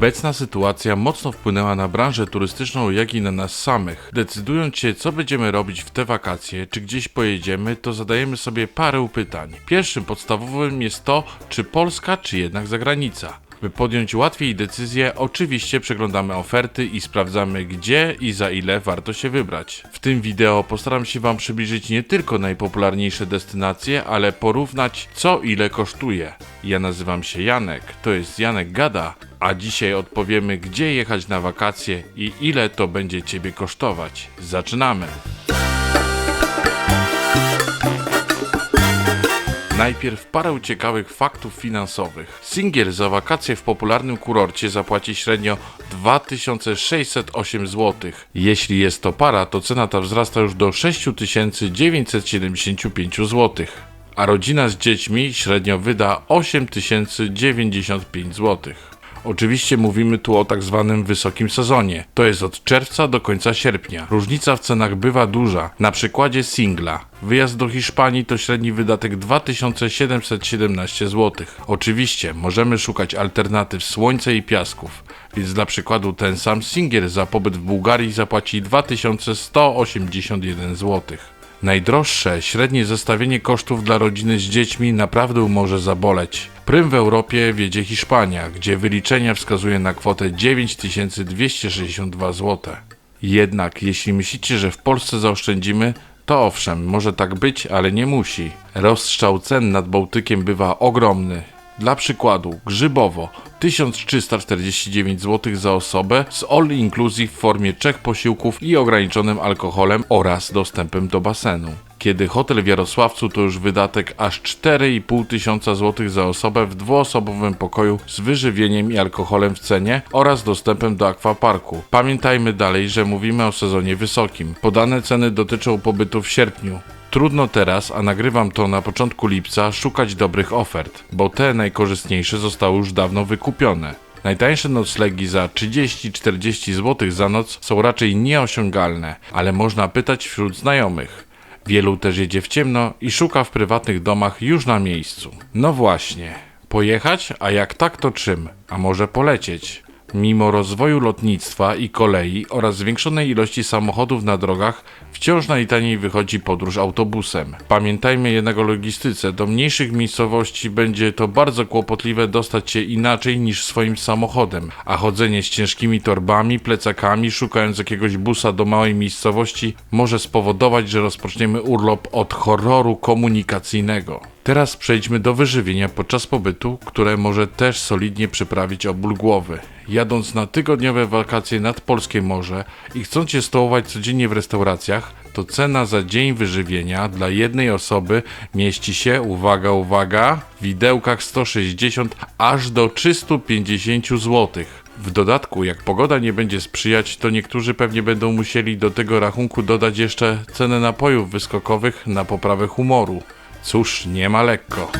Obecna sytuacja mocno wpłynęła na branżę turystyczną, jak i na nas samych. Decydując się, co będziemy robić w te wakacje, czy gdzieś pojedziemy, to zadajemy sobie parę pytań. Pierwszym podstawowym jest to, czy Polska, czy jednak zagranica. By podjąć łatwiej decyzję, oczywiście przeglądamy oferty i sprawdzamy gdzie i za ile warto się wybrać. W tym wideo postaram się Wam przybliżyć nie tylko najpopularniejsze destynacje, ale porównać co ile kosztuje. Ja nazywam się Janek, to jest Janek Gada, a dzisiaj odpowiemy gdzie jechać na wakacje i ile to będzie Ciebie kosztować. Zaczynamy! Najpierw parę ciekawych faktów finansowych. Singiel za wakacje w popularnym kurorcie zapłaci średnio 2608 zł. Jeśli jest to para, to cena ta wzrasta już do 6975 zł. A rodzina z dziećmi średnio wyda 8095 zł. Oczywiście mówimy tu o tak zwanym wysokim sezonie. To jest od czerwca do końca sierpnia. Różnica w cenach bywa duża. Na przykładzie singla. Wyjazd do Hiszpanii to średni wydatek 2717 zł. Oczywiście możemy szukać alternatyw słońca i piasków. Więc dla przykładu ten sam singiel za pobyt w Bułgarii zapłaci 2181 zł. Najdroższe średnie zestawienie kosztów dla rodziny z dziećmi naprawdę może zaboleć. Prym w Europie wiedzie Hiszpania, gdzie wyliczenia wskazuje na kwotę 9262 zł. Jednak jeśli myślicie, że w Polsce zaoszczędzimy, to owszem, może tak być, ale nie musi. Rozstrzał cen nad Bałtykiem bywa ogromny. Dla przykładu, Grzybowo 1349 zł za osobę z all inclusive w formie trzech posiłków i ograniczonym alkoholem oraz dostępem do basenu. Kiedy hotel w Jarosławcu to już wydatek aż 4,5 tysiąca złotych za osobę w dwuosobowym pokoju z wyżywieniem i alkoholem w cenie oraz dostępem do akwaparku. Pamiętajmy dalej, że mówimy o sezonie wysokim. Podane ceny dotyczą pobytu w sierpniu. Trudno teraz, a nagrywam to na początku lipca, szukać dobrych ofert, bo te najkorzystniejsze zostały już dawno wykupione. Najtańsze noclegi za 30-40 zł za noc są raczej nieosiągalne, ale można pytać wśród znajomych. Wielu też jedzie w ciemno i szuka w prywatnych domach już na miejscu. No właśnie, pojechać, a jak tak to czym? A może polecieć? Mimo rozwoju lotnictwa i kolei oraz zwiększonej ilości samochodów na drogach, wciąż najtaniej wychodzi podróż autobusem. Pamiętajmy jednak o logistyce. Do mniejszych miejscowości będzie to bardzo kłopotliwe dostać się inaczej niż swoim samochodem, a chodzenie z ciężkimi torbami, plecakami, szukając jakiegoś busa do małej miejscowości może spowodować, że rozpoczniemy urlop od horroru komunikacyjnego. Teraz przejdźmy do wyżywienia podczas pobytu, które może też solidnie przyprawić o ból głowy. Jadąc na tygodniowe wakacje nad Polskie Morze i chcąc się stołować codziennie w restauracjach, to cena za dzień wyżywienia dla jednej osoby mieści się, uwaga, uwaga, w widełkach 160 aż do 350 zł. W dodatku, jak pogoda nie będzie sprzyjać, to niektórzy pewnie będą musieli do tego rachunku dodać jeszcze cenę napojów wyskokowych na poprawę humoru. Cóż, nie ma lekko.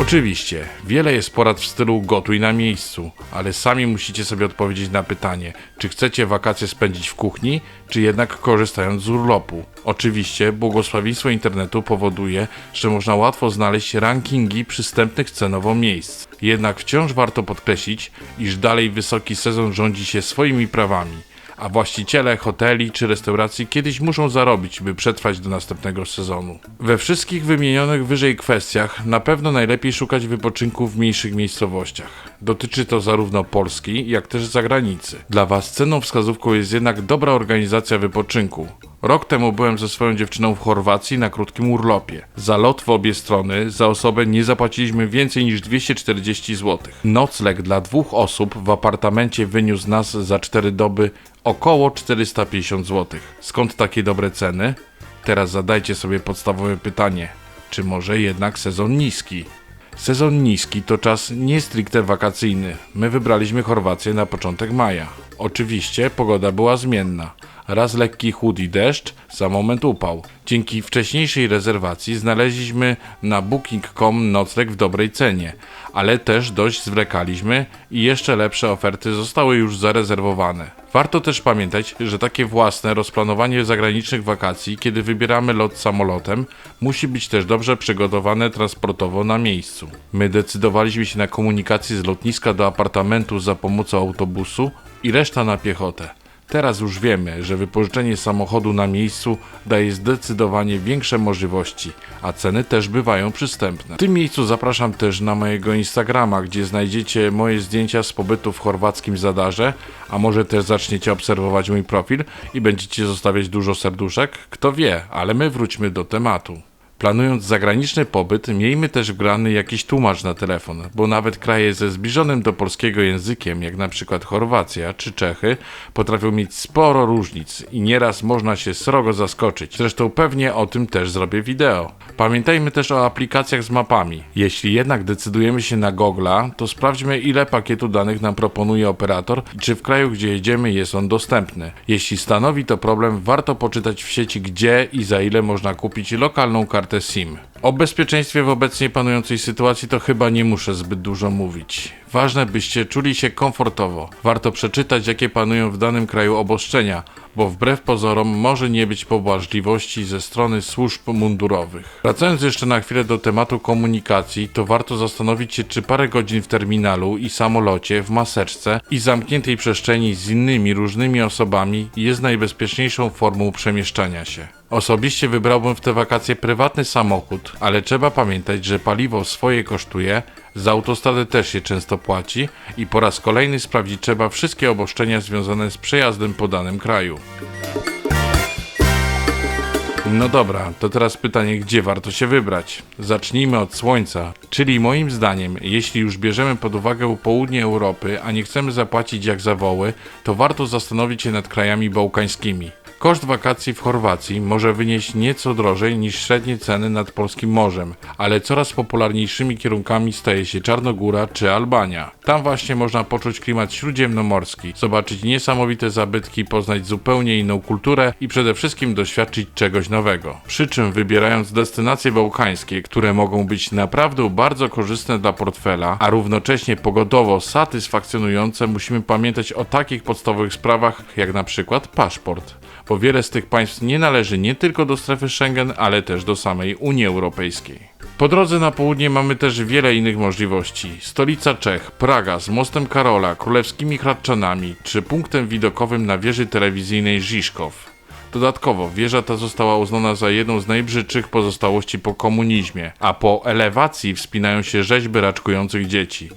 Oczywiście, wiele jest porad w stylu gotuj na miejscu, ale sami musicie sobie odpowiedzieć na pytanie, czy chcecie wakacje spędzić w kuchni, czy jednak korzystając z urlopu. Oczywiście, błogosławieństwo internetu powoduje, że można łatwo znaleźć rankingi przystępnych cenowo miejsc. Jednak wciąż warto podkreślić, iż dalej wysoki sezon rządzi się swoimi prawami a właściciele hoteli czy restauracji kiedyś muszą zarobić, by przetrwać do następnego sezonu. We wszystkich wymienionych wyżej kwestiach na pewno najlepiej szukać wypoczynku w mniejszych miejscowościach. Dotyczy to zarówno Polski, jak też zagranicy. Dla Was cenną wskazówką jest jednak dobra organizacja wypoczynku. Rok temu byłem ze swoją dziewczyną w Chorwacji na krótkim urlopie. Za lot w obie strony za osobę nie zapłaciliśmy więcej niż 240 zł. Nocleg dla dwóch osób w apartamencie wyniósł nas za 4 doby około 450 zł. Skąd takie dobre ceny? Teraz zadajcie sobie podstawowe pytanie. Czy może jednak sezon niski? Sezon niski to czas nie stricte wakacyjny. My wybraliśmy Chorwację na początek maja. Oczywiście pogoda była zmienna, raz lekki chłód i deszcz, za moment upał. Dzięki wcześniejszej rezerwacji znaleźliśmy na booking.com nocleg w dobrej cenie, ale też dość zwlekaliśmy i jeszcze lepsze oferty zostały już zarezerwowane. Warto też pamiętać, że takie własne rozplanowanie zagranicznych wakacji, kiedy wybieramy lot samolotem, musi być też dobrze przygotowane transportowo na miejscu. My decydowaliśmy się na komunikację z lotniska do apartamentu za pomocą autobusu i reszta na piechotę. Teraz już wiemy, że wypożyczenie samochodu na miejscu daje zdecydowanie większe możliwości, a ceny też bywają przystępne. W tym miejscu zapraszam też na mojego Instagrama, gdzie znajdziecie moje zdjęcia z pobytu w chorwackim Zadarze, a może też zaczniecie obserwować mój profil i będziecie zostawiać dużo serduszek? Kto wie, ale my wróćmy do tematu. Planując zagraniczny pobyt, miejmy też wgrany jakiś tłumacz na telefon, bo nawet kraje ze zbliżonym do polskiego językiem, jak na przykład Chorwacja czy Czechy, potrafią mieć sporo różnic i nieraz można się srogo zaskoczyć. Zresztą pewnie o tym też zrobię wideo. Pamiętajmy też o aplikacjach z mapami. Jeśli jednak decydujemy się na Google'a, to sprawdźmy ile pakietu danych nam proponuje operator i czy w kraju, gdzie jedziemy jest on dostępny. Jeśli stanowi to problem, warto poczytać w sieci gdzie i za ile można kupić lokalną kartę SIM. O bezpieczeństwie w obecnie panującej sytuacji to chyba nie muszę zbyt dużo mówić. Ważne byście czuli się komfortowo. Warto przeczytać jakie panują w danym kraju obostrzenia, bo wbrew pozorom może nie być pobłażliwości ze strony służb mundurowych. Wracając jeszcze na chwilę do tematu komunikacji, to warto zastanowić się, czy parę godzin w terminalu i samolocie, w maseczce i zamkniętej przestrzeni z innymi różnymi osobami jest najbezpieczniejszą formą przemieszczania się. Osobiście wybrałbym w te wakacje prywatny samochód, ale trzeba pamiętać, że paliwo swoje kosztuje, za autostradę też się często płaci i po raz kolejny sprawdzić trzeba wszystkie obostrzenia związane z przejazdem po danym kraju. No dobra, to teraz pytanie, gdzie warto się wybrać? Zacznijmy od słońca, czyli moim zdaniem, jeśli już bierzemy pod uwagę południe Europy, a nie chcemy zapłacić jak za woły, to warto zastanowić się nad krajami bałkańskimi. Koszt wakacji w Chorwacji może wynieść nieco drożej niż średnie ceny nad polskim morzem, ale coraz popularniejszymi kierunkami staje się Czarnogóra czy Albania. Tam właśnie można poczuć klimat śródziemnomorski, zobaczyć niesamowite zabytki, poznać zupełnie inną kulturę i przede wszystkim doświadczyć czegoś nowego. Przy czym wybierając destynacje bałkańskie, które mogą być naprawdę bardzo korzystne dla portfela, a równocześnie pogodowo satysfakcjonujące, musimy pamiętać o takich podstawowych sprawach jak na przykład paszport bo wiele z tych państw nie należy nie tylko do strefy Schengen, ale też do samej Unii Europejskiej. Po drodze na południe mamy też wiele innych możliwości. Stolica Czech, Praga z mostem Karola, królewskimi Hradczanami czy punktem widokowym na wieży telewizyjnej Żiszkow. Dodatkowo wieża ta została uznana za jedną z najbrzydszych pozostałości po komunizmie, a po elewacji wspinają się rzeźby raczkujących dzieci.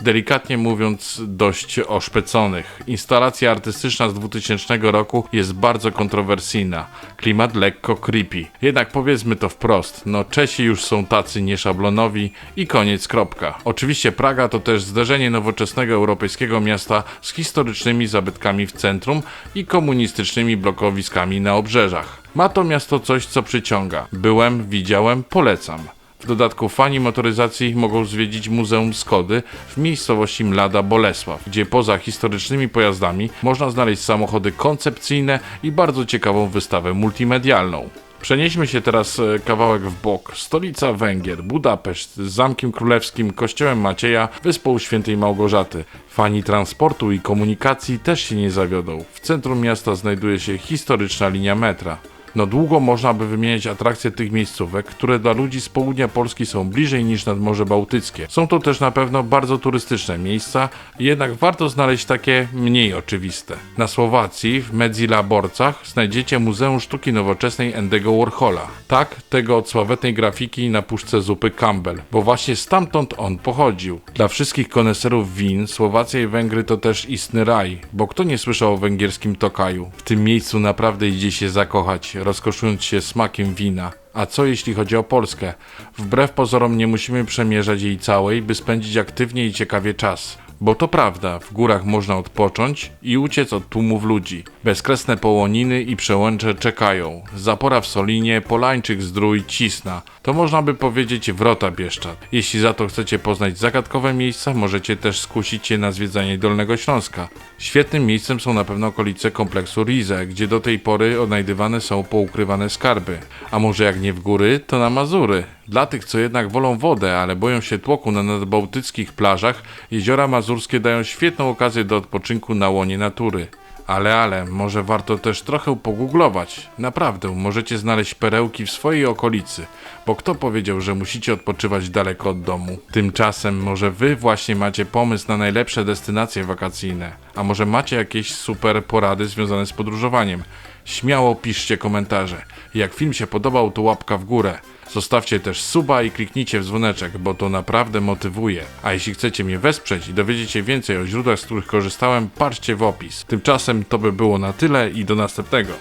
Delikatnie mówiąc, dość oszpeconych. Instalacja artystyczna z 2000 roku jest bardzo kontrowersyjna. Klimat lekko creepy. Jednak powiedzmy to wprost, no Czesi już są tacy nieszablonowi i koniec kropka. Oczywiście Praga to też zderzenie nowoczesnego europejskiego miasta z historycznymi zabytkami w centrum i komunistycznymi blokowiskami na obrzeżach. Ma to miasto coś, co przyciąga. Byłem, widziałem, polecam. W dodatku fani motoryzacji mogą zwiedzić Muzeum Skody w miejscowości Mlada Bolesław, gdzie poza historycznymi pojazdami można znaleźć samochody koncepcyjne i bardzo ciekawą wystawę multimedialną. Przenieśmy się teraz e, kawałek w bok. Stolica Węgier, Budapeszt z Zamkiem Królewskim, Kościołem Macieja, Wyspą Świętej Małgorzaty. Fani transportu i komunikacji też się nie zawiodą. W centrum miasta znajduje się historyczna linia metra. No długo można by wymieniać atrakcje tych miejscówek, które dla ludzi z południa Polski są bliżej niż nad Morze Bałtyckie. Są to też na pewno bardzo turystyczne miejsca, jednak warto znaleźć takie mniej oczywiste. Na Słowacji, w Medzilaborcach, znajdziecie Muzeum Sztuki Nowoczesnej Endego Warhola. Tak, tego od sławetnej grafiki na puszce zupy Campbell, bo właśnie stamtąd on pochodził. Dla wszystkich koneserów win, Słowacja i Węgry to też istny raj, bo kto nie słyszał o węgierskim Tokaju? W tym miejscu naprawdę idzie się zakochać, rozkoszując się smakiem wina. A co jeśli chodzi o Polskę? Wbrew pozorom nie musimy przemierzać jej całej, by spędzić aktywnie i ciekawie czas. Bo to prawda, w górach można odpocząć i uciec od tłumów ludzi. Bezkresne połoniny i przełęcze czekają. Zapora w Solinie, Polańczyk, Zdrój, Cisna. To można by powiedzieć wrota Bieszczad. Jeśli za to chcecie poznać zagadkowe miejsca, możecie też skusić się na zwiedzanie Dolnego Śląska. Świetnym miejscem są na pewno okolice kompleksu Rize, gdzie do tej pory odnajdywane są poukrywane skarby. A może jak nie w góry, to na Mazury. Dla tych, co jednak wolą wodę, ale boją się tłoku na nadbałtyckich plażach, jeziora mazurskie dają świetną okazję do odpoczynku na łonie natury. Ale, ale, może warto też trochę pogooglować. Naprawdę, możecie znaleźć perełki w swojej okolicy, bo kto powiedział, że musicie odpoczywać daleko od domu? Tymczasem może wy właśnie macie pomysł na najlepsze destynacje wakacyjne, a może macie jakieś super porady związane z podróżowaniem? Śmiało piszcie komentarze. Jak film się podobał, to łapka w górę. Zostawcie też suba i kliknijcie w dzwoneczek, bo to naprawdę motywuje. A jeśli chcecie mnie wesprzeć i dowiedzieć się więcej o źródłach, z których korzystałem, patrzcie w opis. Tymczasem to by było na tyle i do następnego.